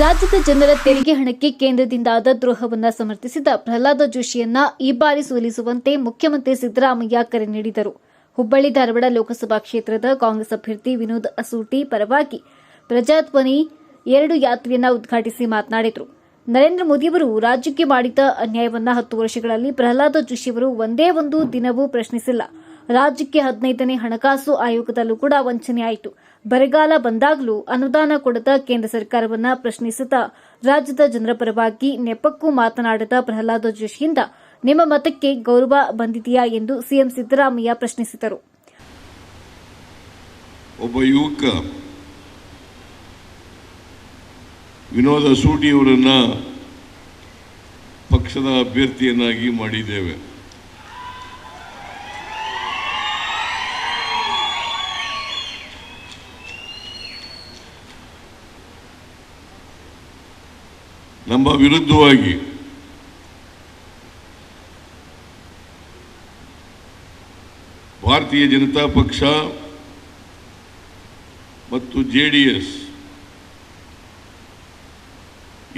ರಾಜ್ಯದ ಜನರ ತೆರಿಗೆ ಹಣಕ್ಕೆ ಕೇಂದ್ರದಿಂದಾದ ದ್ರೋಹವನ್ನು ಸಮರ್ಥಿಸಿದ ಪ್ರಹ್ಲಾದ ಜೋಶಿಯನ್ನ ಈ ಬಾರಿ ಸೋಲಿಸುವಂತೆ ಮುಖ್ಯಮಂತ್ರಿ ಸಿದ್ದರಾಮಯ್ಯ ಕರೆ ನೀಡಿದರು. ಹುಬ್ಬಳ್ಳಿ ಧಾರವಾಡ ಲೋಕಸಭಾ ಕ್ಷೇತ್ರದ ಕಾಂಗ್ರೆಸ್ ಅಭ್ಯರ್ಥಿ ವಿನೋದ್ ಅಸೂಟಿ ಪರವಾಗಿ ಪ್ರಜಾಧ್ವನಿ ಎರಡು ಯಾತ್ರೆಯನ್ನ ಉದ್ಘಾಟಿಸಿ ಮಾತನಾಡಿದರು. ನರೇಂದ್ರ ಮೋದಿಯವರು ರಾಜ್ಯಕ್ಕೆ ಮಾಡಿದ ಅನ್ಯಾಯವನ್ನ ಹತ್ತು ವರ್ಷಗಳಲ್ಲಿ ಪ್ರಹ್ಲಾದ ಜೋಶಿಯವರು ಒಂದೇ ಒಂದು ದಿನವೂ ಪ್ರಶ್ನಿಸಿಲ್ಲ. ರಾಜ್ಯಕ್ಕೆ ಹದಿನೈದನೇ ಹಣಕಾಸು ಆಯೋಗದಲ್ಲೂ ಕೂಡ ವಂಚನೆ ಆಯಿತು. ಬರಗಾಲ ಬಂದಾಗಲೂ ಅನುದಾನ ಕೊಡದ ಕೇಂದ್ರ ಸರ್ಕಾರವನ್ನ ಪ್ರಶ್ನಿಸುತ್ತಾ ರಾಜ್ಯದ ಜನರ ಪರವಾಗಿ ನೆಪಕ್ಕೂ ಮಾತನಾಡದ ಪ್ರಹ್ಲಾದ ಜೋಶಿಯಿಂದ, ನಿಮ್ಮ ಮತಕ್ಕೆ ಗೌರವ ಬಂದಿದೆಯಾ ಎಂದು ಸಿಎಂ ಸಿದ್ದರಾಮಯ್ಯ ಪ್ರಶ್ನಿಸಿದರು. ಒಬ್ಬ ಯುವಕ ವಿನೋದ ಸೂಟಿಯವರನ್ನ ಪಕ್ಷದ ಅಭ್ಯರ್ಥಿಯನ್ನಾಗಿ ಮಾಡಿದ್ದೇವೆ. ನಮ್ಮ ವಿರುದ್ಧವಾಗಿ ಭಾರತೀಯ ಜನತಾ ಪಕ್ಷ ಮತ್ತು ಜೆ ಡಿ ಎಸ್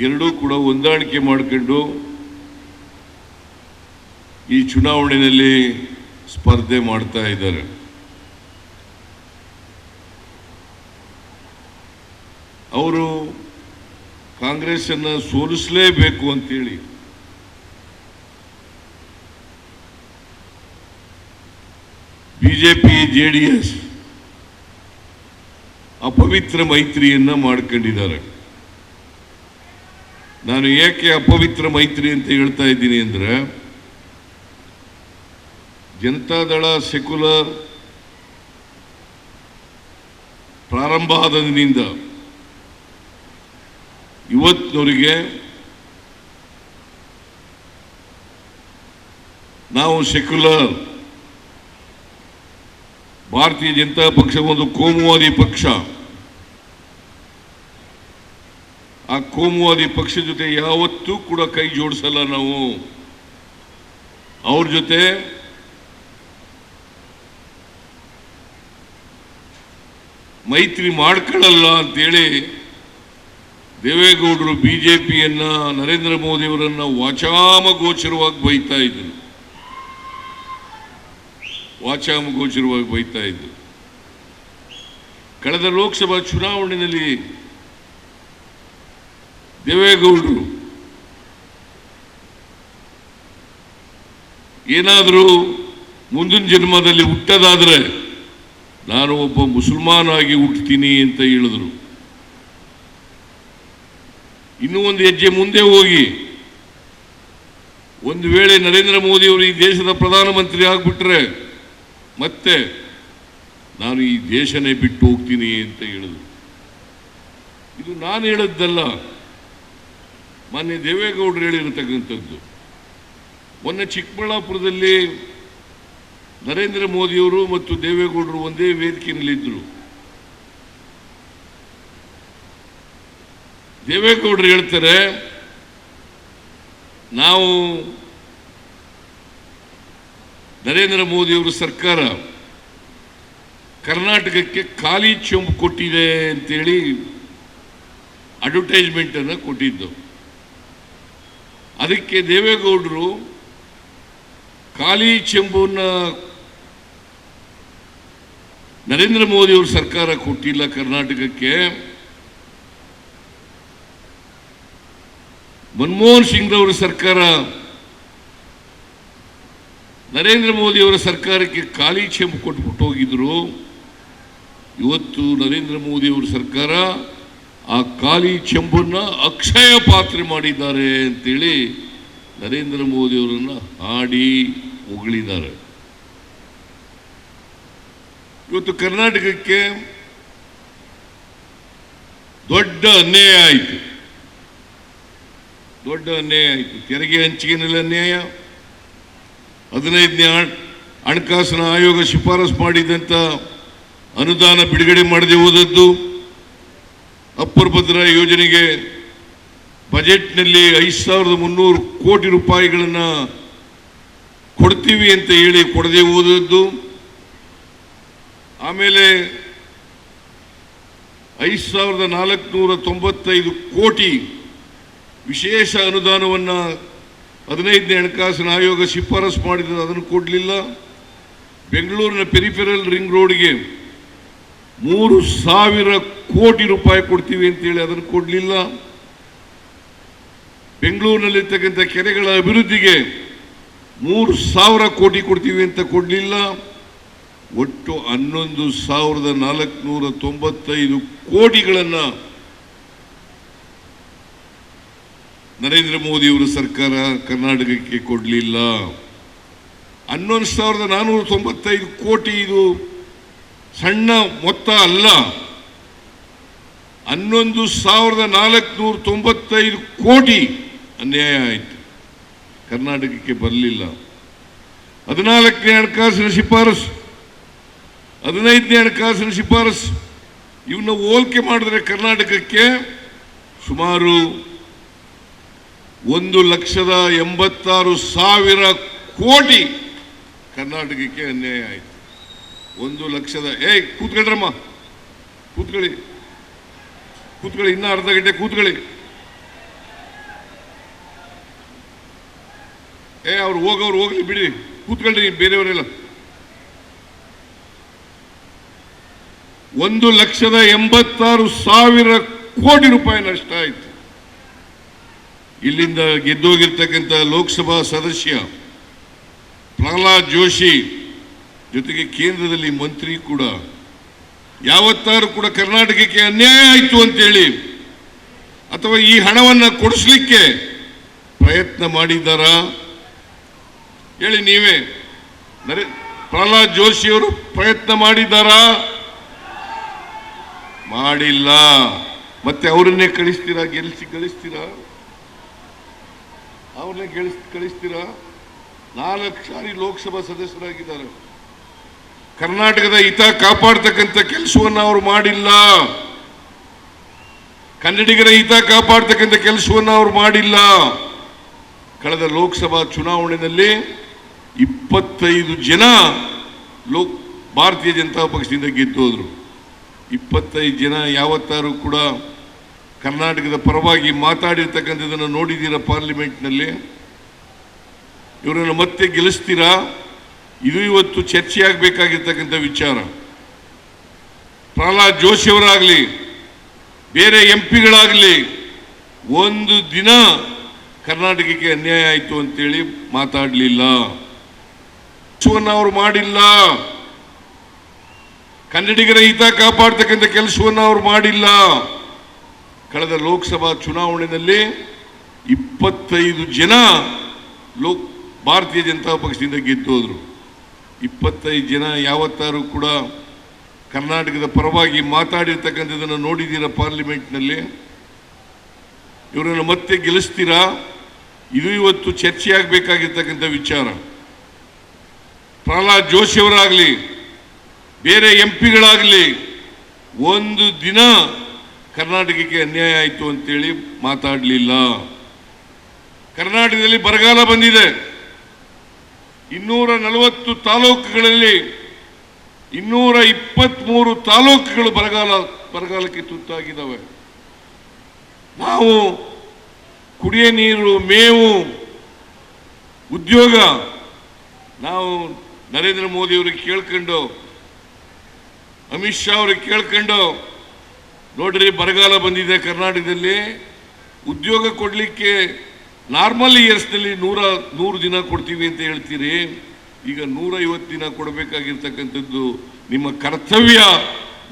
ಎರಡೂ ಕೂಡ ಹೊಂದಾಣಿಕೆ ಮಾಡಿಕೊಂಡು ಈ ಚುನಾವಣೆಯಲ್ಲಿ ಸ್ಪರ್ಧೆ ಮಾಡ್ತಾ ಇದ್ದಾರೆ. ಅವರು ಕಾಂಗ್ರೆಸ್ಸನ್ನು ಸೋಲಿಸಲೇಬೇಕು ಅಂತೇಳಿ. ಬಿಜೆಪಿ, ಜೆ ಡಿ ಎಸ್ ಅಪವಿತ್ರ ಮೈತ್ರಿಯನ್ನ ಮಾಡ್ಕೊಂಡಿದ್ದಾರೆ. ನಾನು ಏಕೆ ಅಪವಿತ್ರ ಮೈತ್ರಿ ಅಂತ ಹೇಳ್ತಾ ಇದ್ದೀನಿ ಅಂದ್ರೆ ಜನತಾದಳ ಸೆಕ್ಯುಲರ್ ಪ್ರಾರಂಭ ಆದದಿನಿಂದ ಇವತ್ತಿನವರೆಗೆ ನಾವು ಸೆಕ್ಯುಲರ್ ಭಾರತೀಯ ಜನತಾ ಪಕ್ಷ, ಒಂದು ಕೋಮುವಾದಿ ಪಕ್ಷ. ಆ ಕೋಮುವಾದಿ ಪಕ್ಷ ಜೊತೆ ಯಾವತ್ತೂ ಕೂಡ ಕೈ ಜೋಡಿಸಲ್ಲ ನಾವು. ಅವ್ರ ಜೊತೆ ಮೈತ್ರಿ ಮಾಡ್ಕೊಳ್ಳಲ್ಲ ಅಂತೇಳಿ ದೇವೇಗೌಡರು ಬಿಜೆಪಿಯನ್ನ, ನರೇಂದ್ರ ಮೋದಿಯವರನ್ನ ವಾಚಾಮಗೋಚರವಾಗಿ ಬೈತಾ ಇದ್ರು. ವಾಚಾಮಗೋಚರವಾಗಿ ಬೈತಾ ಇದ್ದರು ಕಳೆದ ಲೋಕಸಭಾ ಚುನಾವಣೆಯಲ್ಲಿ ದೇವೇಗೌಡರು ಏನಾದರೂ ಮುಂದಿನ ಜನ್ಮದಲ್ಲಿ ಹುಟ್ಟದಾದರೆ ನಾನು ಒಬ್ಬ ಮುಸಲ್ಮಾನಾಗಿ ಹುಟ್ಟುತ್ತೀನಿ ಅಂತ ಹೇಳಿದ್ರು. ಇನ್ನೂ ಒಂದು ಹೆಜ್ಜೆ ಮುಂದೆ ಹೋಗಿ. ಒಂದು ವೇಳೆ ನರೇಂದ್ರ ಮೋದಿಯವರು ಈ ದೇಶದ ಪ್ರಧಾನಮಂತ್ರಿ ಆಗ್ಬಿಟ್ರೆ ಮತ್ತೆ ನಾನು ಈ ದೇಶನೇ ಬಿಟ್ಟು ಹೋಗ್ತೀನಿ ಅಂತ ಹೇಳಿದ್ರು. ಇದು ನಾನು ಹೇಳದ್ದಲ್ಲ. ಮಾನ್ಯ ದೇವೇಗೌಡರು ಹೇಳಿರತಕ್ಕಂಥದ್ದು. ಮೊನ್ನೆ ಚಿಕ್ಕಬಳ್ಳಾಪುರದಲ್ಲಿ ನರೇಂದ್ರ ಮೋದಿಯವರು ಮತ್ತು ದೇವೇಗೌಡರು ಒಂದೇ ವೇದಿಕೆಯಲ್ಲಿದ್ದರು. ದೇವೇಗೌಡರು ಹೇಳ್ತಾರೆ, ನಾವು ನರೇಂದ್ರ ಮೋದಿಯವರು ಸರ್ಕಾರ ಕರ್ನಾಟಕಕ್ಕೆ ಖಾಲಿ ಚೊಂಬು ಕೊಟ್ಟಿದೆ ಅಂತೇಳಿ ಅಡ್ವರ್ಟೈಸ್ಮೆಂಟನ್ನು ಕೊಟ್ಟಿದ್ದು. ಅದಕ್ಕೆ ದೇವೇಗೌಡರು ಖಾಲಿ ಚೆಂಬುವನ್ನು ನರೇಂದ್ರ ಮೋದಿಯವರು ಸರ್ಕಾರ ಕೊಟ್ಟಿಲ್ಲ ಕರ್ನಾಟಕಕ್ಕೆ. ಮನಮೋಹನ್ ಸಿಂಗ್ರವರ ಸರ್ಕಾರ, ನರೇಂದ್ರ ಮೋದಿಯವರ ಸರ್ಕಾರಕ್ಕೆ ಖಾಲಿ ಚೆಂಬು ಕೊಟ್ಬಿಟ್ಟು ಹೋಗಿದ್ರು ಇವತ್ತು ನರೇಂದ್ರ ಮೋದಿಯವರ ಸರ್ಕಾರ ಆ ಖಾಲಿ ಚೆಂಬನ್ನ ಅಕ್ಷಯ ಪಾತ್ರೆ ಮಾಡಿದ್ದಾರೆ ಅಂತೇಳಿ ನರೇಂದ್ರ ಮೋದಿಯವರನ್ನ ಹಾಡಿ ಹೊಗಳಿದ್ದಾರೆ. ಇವತ್ತು ಕರ್ನಾಟಕಕ್ಕೆ ದೊಡ್ಡ ಅನ್ಯಾಯ ಆಯಿತು. ದೊಡ್ಡ ಅನ್ಯಾಯ ಆಯಿತು. ತೆರಿಗೆ ಹಂಚಿಕೆನಲ್ಲಿ ಅನ್ಯಾಯ? ಹದಿನೈದನೇ ಹಣಕಾಸಿನ ಆಯೋಗ ಶಿಫಾರಸು ಮಾಡಿದಂಥ ಅನುದಾನ ಬಿಡುಗಡೆ ಮಾಡದೆ ಹೋದದ್ದು ಅಪ್ಪರ್ ಭದ್ರಾ ಯೋಜನೆಗೆ ಬಜೆಟ್ನಲ್ಲಿ ಐದು ಸಾವಿರದ ಮುನ್ನೂರು ಕೋಟಿ ರೂಪಾಯಿಗಳನ್ನು ಕೊಡ್ತೀವಿ ಅಂತ ಹೇಳಿ ಕೊಡದೆ ಹೋದದ್ದು. ಆಮೇಲೆ ಐದು ಸಾವಿರದ ನಾಲ್ಕುನೂರ ತೊಂಬತ್ತೈದು ಕೋಟಿ ವಿಶೇಷ ಅನುದಾನವನ್ನು ಹದಿನೈದನೇ ಹಣಕಾಸಿನ ಆಯೋಗ ಶಿಫಾರಸು ಮಾಡಿದ ಅದನ್ನು ಕೊಡಲಿಲ್ಲ. ಬೆಂಗಳೂರಿನ ಪೆರಿಫೆರಲ್ ರಿಂಗ್ ರೋಡ್ಗೆ ಮೂರು ಸಾವಿರ ಕೋಟಿ ರೂಪಾಯಿ ಕೊಡ್ತೀವಿ ಅಂತೇಳಿ ಅದನ್ನು ಕೊಡಲಿಲ್ಲ. ಬೆಂಗಳೂರಿನಲ್ಲಿರ್ತಕ್ಕಂಥ ಕೆರೆಗಳ ಅಭಿವೃದ್ಧಿಗೆ ಮೂರು ಸಾವಿರ ಕೋಟಿ ಕೊಡ್ತೀವಿ ಅಂತ ಕೊಡಲಿಲ್ಲ. ಒಟ್ಟು ಹನ್ನೊಂದು ಸಾವಿರದ ನಾಲ್ಕುನೂರ ತೊಂಬತ್ತೈದು ಕೋಟಿಗಳನ್ನು ನರೇಂದ್ರ ಮೋದಿಯವರ ಸರ್ಕಾರ ಕರ್ನಾಟಕಕ್ಕೆ ಕೊಡಲಿಲ್ಲ. ಹನ್ನೊಂದು ಸಾವಿರದ ನಾನ್ನೂರ ತೊಂಬತ್ತೈದು ಕೋಟಿ ಇದು ಸಣ್ಣ ಮೊತ್ತ ಅಲ್ಲ. ಹನ್ನೊಂದು ಸಾವಿರದ ನಾಲ್ಕುನೂರ ತೊಂಬತ್ತೈದು ಕೋಟಿ ಅನ್ಯಾಯ ಆಯಿತು. ಕರ್ನಾಟಕಕ್ಕೆ ಬರಲಿಲ್ಲ. ಹದಿನಾಲ್ಕನೇ ಹಣಕಾಸಿನ ಶಿಫಾರಸು, ಹದಿನೈದನೇ ಹಣಕಾಸಿನ ಶಿಫಾರಸು. ಇವನ್ನ ಹೋಲಿಕೆ ಮಾಡಿದ್ರೆ ಕರ್ನಾಟಕಕ್ಕೆ ಸುಮಾರು ಒಂದು ಲಕ್ಷದ ಎಂಬತ್ತಾರು ಸಾವಿರ ಕೋಟಿ ಕರ್ನಾಟಕಕ್ಕೆ ಅನ್ಯಾಯ ಆಯಿತು. ಒಂದು ಲಕ್ಷದ, ಏಯ್, ಕೂತ್ಕೊಳ್ರಮ್ಮ. ಕೂತ್ಕೊಳ್ಳಿ. ಕೂತ್ಕೊಳ್ಳಿ, ಇನ್ನೂ ಅರ್ಧ ಗಂಟೆ ಕೂತ್ಕೊಳ್ಳಿ. ಏ, ಅವ್ರು ಹೋಗೋರು ಹೋಗ್ಲಿ, ಬಿಡಿ. ಕೂತ್ಕೊಳ್ರಿ ಬೇರೆಯವರೆಲ್ಲ. ಒಂದು ಲಕ್ಷದ ಎಂಬತ್ತಾರು ಸಾವಿರ ಕೋಟಿ ರೂಪಾಯಿ ನಷ್ಟ ಆಯಿತು. ಇಲ್ಲಿಂದ ಗೆದ್ದೋಗಿರ್ತಕ್ಕಂಥ ಲೋಕಸಭಾ ಸದಸ್ಯ ಪ್ರಹ್ಲಾದ್ ಜೋಶಿ ಜೊತೆಗೆ ಕೇಂದ್ರದಲ್ಲಿ ಮಂತ್ರಿ ಕೂಡ. ಯಾವತ್ತಾರು ಕೂಡ ಕರ್ನಾಟಕಕ್ಕೆ ಅನ್ಯಾಯ ಆಯಿತು ಅಂತೇಳಿ ಅಥವಾ ಈ ಹಣವನ್ನು ಕೊಡಿಸ್ಲಿಕ್ಕೆ ಪ್ರಯತ್ನ ಮಾಡಿದ್ದಾರಾ? ಹೇಳಿ ನೀವೇ. ನರೇ, ಪ್ರಹ್ಲಾದ್ ಜೋಶಿ ಅವರು ಪ್ರಯತ್ನ ಮಾಡಿದ್ದಾರಾ? ಮಾಡಿಲ್ಲ. ಮತ್ತೆ ಅವರನ್ನೇ ಕಳಿಸ್ತೀರಾ ಗೆಲ್ಲಿಸಿ ಕಳಿಸ್ತೀರಾ? ಅವ್ರನ್ನೇ ಗೆಲ್ಲಿಸ್ ಕಳಿಸ್ತೀರಾ? ನಾಲ್ಕು ಸಾರಿ ಲೋಕಸಭಾ ಸದಸ್ಯರಾಗಿದ್ದಾರೆ. ಕರ್ನಾಟಕದ ಹಿತ ಕಾಪಾಡ್ತಕ್ಕಂಥ ಕೆಲಸವನ್ನು ಅವರು ಮಾಡಿಲ್ಲ. ಕನ್ನಡಿಗರ ಹಿತ ಕಾಪಾಡ್ತಕ್ಕಂಥ ಕೆಲಸವನ್ನು ಅವರು ಮಾಡಿಲ್ಲ. ಕಳೆದ ಲೋಕಸಭಾ ಚುನಾವಣೆಯಲ್ಲಿ ಇಪ್ಪತ್ತೈದು ಜನ ಲೋಕ್, ಭಾರತೀಯ ಜನತಾ ಪಕ್ಷದಿಂದ ಗೆದ್ದೋದ್ರು. ಇಪ್ಪತ್ತೈದು ಜನ ಯಾವತ್ತಾರು ಕೂಡ ಕರ್ನಾಟಕದ ಪರವಾಗಿ ಮಾತಾಡಿರ್ತಕ್ಕಂಥದ್ದನ್ನು ನೋಡಿದ್ದೀರಾ ಪಾರ್ಲಿಮೆಂಟ್ನಲ್ಲಿ? ಇವರನ್ನು ಮತ್ತೆ ಗೆಲ್ಲಿಸ್ತೀರಾ? ಇದು ಇವತ್ತು ಚರ್ಚೆಯಾಗಬೇಕಾಗಿರ್ತಕ್ಕಂಥ ವಿಚಾರ. ಪ್ರಹ್ಲಾದ್ ಜೋಶಿ ಅವರಾಗಲಿ, ಬೇರೆ ಎಂ ಪಿಗಳಾಗಲಿ ಒಂದು ದಿನ ಕರ್ನಾಟಕಕ್ಕೆ ಅನ್ಯಾಯ ಆಯಿತು ಅಂತೇಳಿ ಮಾತಾಡಲಿಲ್ಲ. ಕೆಲಸವನ್ನು ಅವರು ಮಾಡಿಲ್ಲ. ಕನ್ನಡಿಗರ ಹಿತ ಕಾಪಾಡ್ತಕ್ಕಂಥ ಕೆಲಸವನ್ನು ಅವರು ಮಾಡಿಲ್ಲ. ಕಳೆದ ಲೋಕಸಭಾ ಚುನಾವಣೆಯಲ್ಲಿ ಇಪ್ಪತ್ತೈದು ಜನ ಲೋಕ್, ಭಾರತೀಯ ಜನತಾ ಪಕ್ಷದಿಂದ ಗೆದ್ದೋದ್ರು ಇಪ್ಪತ್ತೈದು ಜನ ಯಾವತ್ತಾರು ಕೂಡ ಕರ್ನಾಟಕದ ಪರವಾಗಿ ಮಾತಾಡಿರ್ತಕ್ಕಂಥದ್ದನ್ನು ನೋಡಿದ್ದೀರಾ ಪಾರ್ಲಿಮೆಂಟ್ನಲ್ಲಿ? ಇವರನ್ನು ಮತ್ತೆ ಗೆಲ್ಲಿಸ್ತೀರಾ? ಇದು ಇವತ್ತು ಚರ್ಚೆಯಾಗಬೇಕಾಗಿರ್ತಕ್ಕಂಥ ವಿಚಾರ. ಪ್ರಹ್ಲಾದ್ ಜೋಶಿಯವರಾಗಲಿ ಬೇರೆ ಎಂ ಪಿಗಳಾಗಲಿ, ಒಂದು ದಿನ ಕರ್ನಾಟಕಕ್ಕೆ ಅನ್ಯಾಯ ಆಯಿತು ಅಂತೇಳಿ ಮಾತಾಡಲಿಲ್ಲ. ಕರ್ನಾಟಕದಲ್ಲಿ ಬರಗಾಲ ಬಂದಿದೆ. ಇನ್ನೂರ ನಲವತ್ತು ತಾಲೂಕುಗಳಲ್ಲಿ ಇನ್ನೂರ ಇಪ್ಪತ್ತ್ಮೂರು ತಾಲೂಕುಗಳು ಬರಗಾಲ, ಬರಗಾಲಕ್ಕೆ ತುತ್ತಾಗಿದ್ದಾವೆ. ನಾವು ಕುಡಿಯ ನೀರು, ಮೇವು, ಉದ್ಯೋಗ ನಾವು ನರೇಂದ್ರ ಮೋದಿ ಅವರಿಗೆ ಕೇಳ್ಕೊಂಡು, ಅಮಿತ್ ಶಾ ಅವ್ರಿಗೆ ಕೇಳ್ಕೊಂಡು ನೋಡ್ರಿ ಬರಗಾಲ ಬಂದಿದೆ ಕರ್ನಾಟಕದಲ್ಲಿ. ಉದ್ಯೋಗ ಕೊಡಲಿಕ್ಕೆ ನಾರ್ಮಲ್ ಇಯರ್ಸ್ನಲ್ಲಿ ನೂರ ನೂರು ದಿನ ಕೊಡ್ತೀವಿ ಅಂತ ಹೇಳ್ತೀರಿ. ಈಗ ನೂರೈವತ್ತು ದಿನ ಕೊಡಬೇಕಾಗಿರ್ತಕ್ಕಂಥದ್ದು ನಿಮ್ಮ ಕರ್ತವ್ಯ.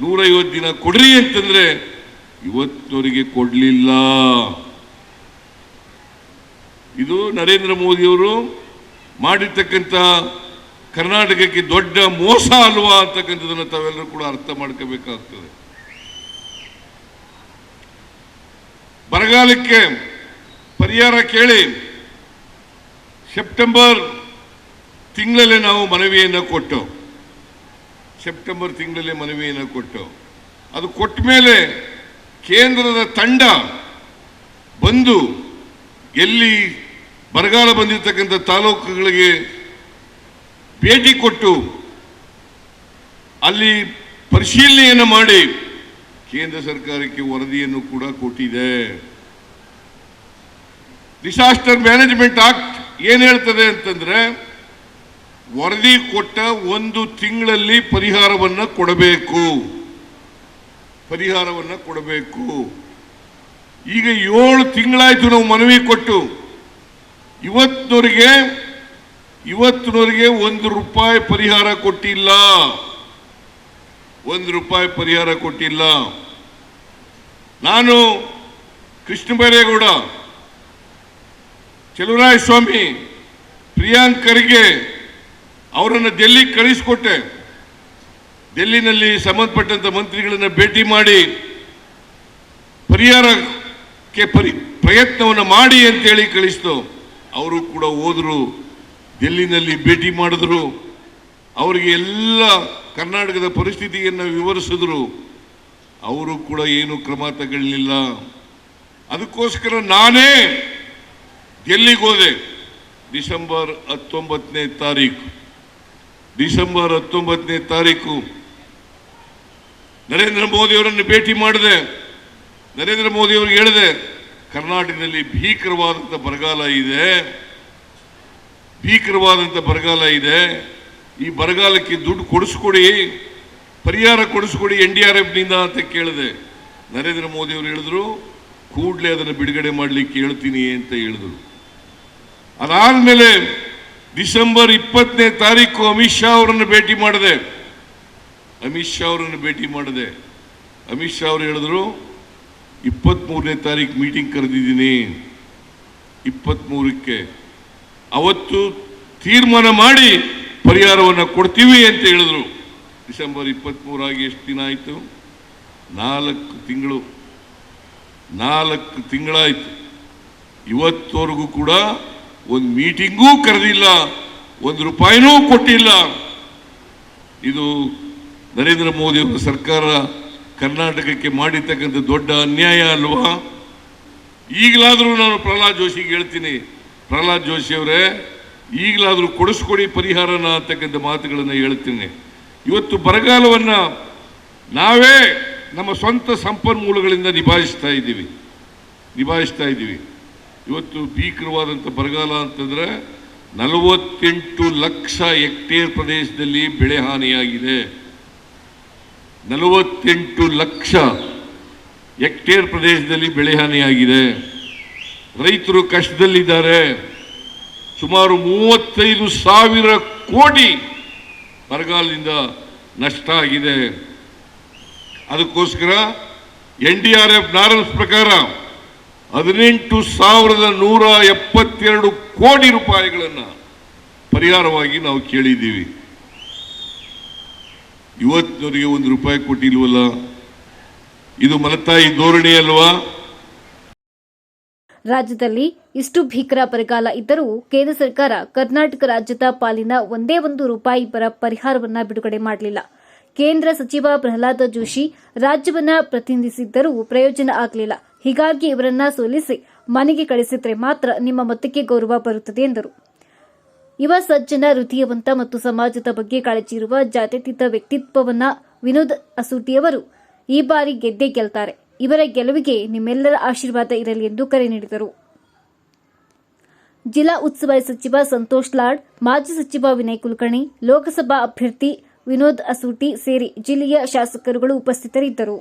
ನೂರೈವತ್ತು ದಿನ ಕೊಡ್ರಿ ಅಂತಂದರೆ ಇವತ್ತವರಿಗೆ ಕೊಡಲಿಲ್ಲ. ಇದು ನರೇಂದ್ರ ಮೋದಿಯವರು ಮಾಡಿರ್ತಕ್ಕಂಥ ಕರ್ನಾಟಕಕ್ಕೆ ದೊಡ್ಡ ಮೋಸ ಅಲ್ವಾ ಅಂತಕ್ಕಂಥದ್ದನ್ನು ತಾವೆಲ್ಲರೂ ಕೂಡ ಅರ್ಥ ಮಾಡ್ಕೋಬೇಕಾಗ್ತದೆ. ಬರಗಾಲಕ್ಕೆ ಪರಿಹಾರ ಕೇಳಿ ಸೆಪ್ಟೆಂಬರ್ ತಿಂಗಳಲ್ಲೇ ನಾವು ಮನವಿಯನ್ನು ಕೊಟ್ಟು, ಸೆಪ್ಟೆಂಬರ್ ತಿಂಗಳಲ್ಲೇ ಮನವಿಯನ್ನು ಕೊಟ್ಟು, ಅದು ಕೊಟ್ಟ ಮೇಲೆ ಕೇಂದ್ರದ ತಂಡ ಬಂದು ಎಲ್ಲಿ ಬರಗಾಲ ಬಂದಿರತಕ್ಕಂಥ ತಾಲೂಕುಗಳಿಗೆ ಭೇಟಿ ಕೊಟ್ಟು ಅಲ್ಲಿ ಪರಿಶೀಲನೆಯನ್ನು ಮಾಡಿ ಕೇಂದ್ರ ಸರ್ಕಾರಕ್ಕೆ ವರದಿಯನ್ನು ಕೂಡ ಕೊಟ್ಟಿದೆ. ಡಿಸಾಸ್ಟರ್ ಮ್ಯಾನೇಜ್ಮೆಂಟ್ ಆಕ್ಟ್ ಏನು ಹೇಳ್ತದೆ ಅಂತಂದರೆ ವರದಿ ಕೊಟ್ಟ ಒಂದು ತಿಂಗಳಲ್ಲಿ ಪರಿಹಾರವನ್ನು ಕೊಡಬೇಕು. ಪರಿಹಾರವನ್ನು ಕೊಡಬೇಕು. ಈಗ ಏಳು ತಿಂಗಳಾಯಿತು ನಾವು ಮನವಿ ಕೊಟ್ಟು. ಇವತ್ತಿನವರಿಗೆ ಇವತ್ತಿನವರಿಗೆ ಒಂದು ರೂಪಾಯಿ ಪರಿಹಾರ ಕೊಟ್ಟಿಲ್ಲ. ಒಂದು ರೂಪಾಯಿ ಪರಿಹಾರ ಕೊಟ್ಟಿಲ್ಲ. ನಾನು ಕೃಷ್ಣ ಬೈರೇಗೌಡ ಸ್ವಾಮಿ, ಪ್ರಿಯಾಂಕ್ ಖರ್ಗೆ ಅವರನ್ನು ಡೆಲ್ಲಿಗೆ ಕಳಿಸಿಕೊಟ್ಟೆ. ಡೆಲ್ಲಿನಲ್ಲಿ ಸಂಬಂಧಪಟ್ಟಂಥ ಮಂತ್ರಿಗಳನ್ನು ಭೇಟಿ ಮಾಡಿ, ಪರಿಹಾರಕ್ಕೆ ಪರಿ, ಪ್ರಯತ್ನವನ್ನು ಮಾಡಿ ಅಂತೇಳಿ ಕಳಿಸ್ತು. ಅವರು ಕೂಡ ಹೋದರು ಡೆಲ್ಲಿನಲ್ಲಿ ಭೇಟಿ ಮಾಡಿದ್ರು. ಅವರಿಗೆ ಎಲ್ಲ ಕರ್ನಾಟಕದ ಪರಿಸ್ಥಿತಿಯನ್ನು ವಿವರಿಸಿದ್ರು. ಅವರು ಕೂಡ ಏನು ಕ್ರಮ ತಗೊಳ್ಳಲಿಲ್ಲ ಅದಕ್ಕೋಸ್ಕರ ನಾನೇ ಡೆಲ್ಲಿಗೆ ಹೋದೆ? ಡಿಸೆಂಬರ್ ಹತ್ತೊಂಬತ್ತನೇ ತಾರೀಕು. ಡಿಸೆಂಬರ್ ಹತ್ತೊಂಬತ್ತನೇ ತಾರೀಕು. ನರೇಂದ್ರ ಮೋದಿ ಅವರನ್ನು ಭೇಟಿ ಮಾಡಿದೆ. ನರೇಂದ್ರ ಮೋದಿ ಅವರಿಗೆ ಹೇಳಿದೆ, ಕರ್ನಾಟಕದಲ್ಲಿ ಭೀಕರವಾದಂಥ ಬರಗಾಲ ಇದೆ. ಭೀಕರವಾದಂಥ ಬರಗಾಲ ಇದೆ. ಈ ಬರಗಾಲಕ್ಕೆ ದುಡ್ಡು ಕೊಡಿಸ್ಕೊಡಿ. ಪರಿಹಾರ ಕೊಡಿಸ್ಕೊಡಿ ಎನ್ ಡಿ ಆರ್ ಎಫ್ನಿಂದ ಅಂತ ಕೇಳಿದೆ. ನರೇಂದ್ರ ಮೋದಿ ಅವರು ಹೇಳಿದ್ರು, ಕೂಡಲೇ ಅದನ್ನು ಬಿಡುಗಡೆ ಮಾಡಲಿಕ್ಕೆ ಹೇಳ್ತೀನಿ ಅಂತ ಹೇಳಿದ್ರು. ಅದಾದ್ಮೇಲೆ ಡಿಸೆಂಬರ್ ಇಪ್ಪತ್ತನೇ ತಾರೀಕು ಅಮಿತ್ ಶಾ ಅವರನ್ನು ಭೇಟಿ ಮಾಡಿದೆ. ಅಮಿತ್ ಶಾ ಅವರನ್ನು ಭೇಟಿ ಮಾಡಿದೆ. ಅಮಿತ್ ಶಾ ಅವರು ಹೇಳಿದ್ರು ಇಪ್ಪತ್ತ್ಮೂರನೇ ತಾರೀಕು ಮೀಟಿಂಗ್ ಕರೆದಿದ್ದೀನಿ. ಇಪ್ಪತ್ತ್ಮೂರಕ್ಕೆ ಅವತ್ತು ತೀರ್ಮಾನ ಮಾಡಿ ಪರಿಹಾರವನ್ನು ಕೊಡ್ತೀವಿ ಅಂತ ಹೇಳಿದ್ರು. ಡಿಸೆಂಬರ್ ಇಪ್ಪತ್ತ್ಮೂರಾಗಿ ಎಷ್ಟು ದಿನ ಆಯಿತು? ನಾಲ್ಕು ತಿಂಗಳು. ನಾಲ್ಕು ತಿಂಗಳಾಯಿತು. ಇವತ್ತವರೆಗೂ ಕೂಡ ಒಂದು ಮೀಟಿಂಗೂ ಕರೆದಿಲ್ಲ, ಒಂದು ರೂಪಾಯಿನೂ ಕೊಟ್ಟಿಲ್ಲ. ಇದು ನರೇಂದ್ರ ಮೋದಿ ಅವರ ಸರ್ಕಾರ ಕರ್ನಾಟಕಕ್ಕೆ ಮಾಡಿರ್ತಕ್ಕಂಥ ದೊಡ್ಡ ಅನ್ಯಾಯ ಅಲ್ವಾ? ಈಗಲಾದರೂ ನಾನು ಪ್ರಹ್ಲಾದ್ ಜೋಶಿಗೆ ಹೇಳ್ತೀನಿ. ಪ್ರಹ್ಲಾದ್ ಜೋಶಿ ಅವರೇ, ಈಗಲಾದರೂ ಕೊಡಿಸ್ಕೊಡಿ ಪರಿಹಾರನ ಅಂತಕ್ಕಂಥ ಮಾತುಗಳನ್ನು ಹೇಳ್ತೀನಿ. ಇವತ್ತು ಬರಗಾಲವನ್ನು ನಾವೇ ನಮ್ಮ ಸ್ವಂತ ಸಂಪನ್ಮೂಲಗಳಿಂದ ನಿಭಾಯಿಸ್ತಾ ಇದ್ದೀವಿ. ನಿಭಾಯಿಸ್ತಾ ಇದ್ದೀವಿ. ಇವತ್ತು ಭೀಕರವಾದಂಥ ಬರಗಾಲ ಅಂತಂದರೆ ನಲವತ್ತೆಂಟು ಲಕ್ಷ ಹೆಕ್ಟೇರ್ ಪ್ರದೇಶದಲ್ಲಿ ಬೆಳೆ ಹಾನಿಯಾಗಿದೆ. ನಲವತ್ತೆಂಟು ಲಕ್ಷ ಹೆಕ್ಟೇರ್ ಪ್ರದೇಶದಲ್ಲಿ ಬೆಳೆ ಹಾನಿಯಾಗಿದೆ. ರೈತರು ಕಷ್ಟದಲ್ಲಿದ್ದಾರೆ. ಸುಮಾರು ಮೂವತ್ತೈದು ಸಾವಿರ ಕೋಟಿ ಬರಗಾಲದಿಂದ ನಷ್ಟ ಆಗಿದೆ. ಅದಕ್ಕೋಸ್ಕರ N D R F norms ಪ್ರಕಾರ ಹದಿನೆಂಟು ಸಾವಿರದ ನೂರ ಎಪ್ಪತ್ತೆರಡು ಕೋಟಿ ರೂಪಾಯಿಗಳನ್ನು ಪರಿಹಾರವಾಗಿ ನಾವು ಕೇಳಿದ್ದೀವಿ. ಇವತ್ತಿನವರಿಗೆ ಒಂದು ರೂಪಾಯಿ ಕೊಟ್ಟಿಲ್ವಲ್ಲ? ಇದು ಮಲತಾಯಿ ಧೋರಣೆ ಅಲ್ವಾ? ರಾಜ್ಯದಲ್ಲಿ ಇಷ್ಟು ಭೀಕರ ಬರಗಾಲ ಇದ್ದರೂ ಕೇಂದ್ರ ಸರ್ಕಾರ ಕರ್ನಾಟಕ ರಾಜ್ಯದ ಪಾಲಿನ ಒಂದೇ ಒಂದು ರೂಪಾಯಿ ಬರ ಪರಿಹಾರವನ್ನ ಬಿಡುಗಡೆ ಮಾಡಲಿಲ್ಲ. ಕೇಂದ್ರ ಸಚಿವ ಪ್ರಹ್ಲಾದ ಜೋಶಿ ರಾಜ್ಯವನ್ನ ಪ್ರತಿನಿಧಿಸಿದ್ದರೂ ಪ್ರಯೋಜನ ಆಗಲಿಲ್ಲ. ಹೀಗಾಗಿ ಇವರನ್ನ ಸೋಲಿಸಿ ಮನೆಗೆ ಕಳಿಸಿದ್ರೆ ಮಾತ್ರ ನಿಮ್ಮ ಮತಕ್ಕೆ ಗೌರವ ಬರುತ್ತದೆ ಎಂದರು. ಯುವ ಸಜ್ಜನ ಹೃದಯವಂತ ಮತ್ತು ಸಮಾಜದ ಬಗ್ಗೆ ಕಾಳಜಿ ಇರುವ ಜಾತ್ಯತೀತ ವ್ಯಕ್ತಿತ್ವವನ್ನ ವಿನೋದ್ ಅಸೂಟಿಯವರು ಈ ಬಾರಿ ಗೆದ್ದೇ ಗೆಲ್ತಾರೆ. ಇವರ ಗೆಲುವಿಗೆ ನಿಮ್ಮೆಲ್ಲರ ಆಶೀರ್ವಾದ ಇರಲಿ ಎಂದು ಕರೆ ನೀಡಿದರು. ಜಿಲ್ಲಾ ಉಸ್ತುವಾರಿ ಸಚಿವ ಸಂತೋಷ್ ಲಾಡ್, ಮಾಜಿ ಸಚಿವ ವಿನಯ್ ಕುಲಕರ್ಣಿ, ಲೋಕಸಭಾ ಅಭ್ಯರ್ಥಿ ವಿನೋದ್ ಅಸೂಟಿ ಸೇರಿ ಜಿಲ್ಲೆಯ ಶಾಸಕರುಗಳು ಉಪಸ್ಥಿತರಿದ್ದರು.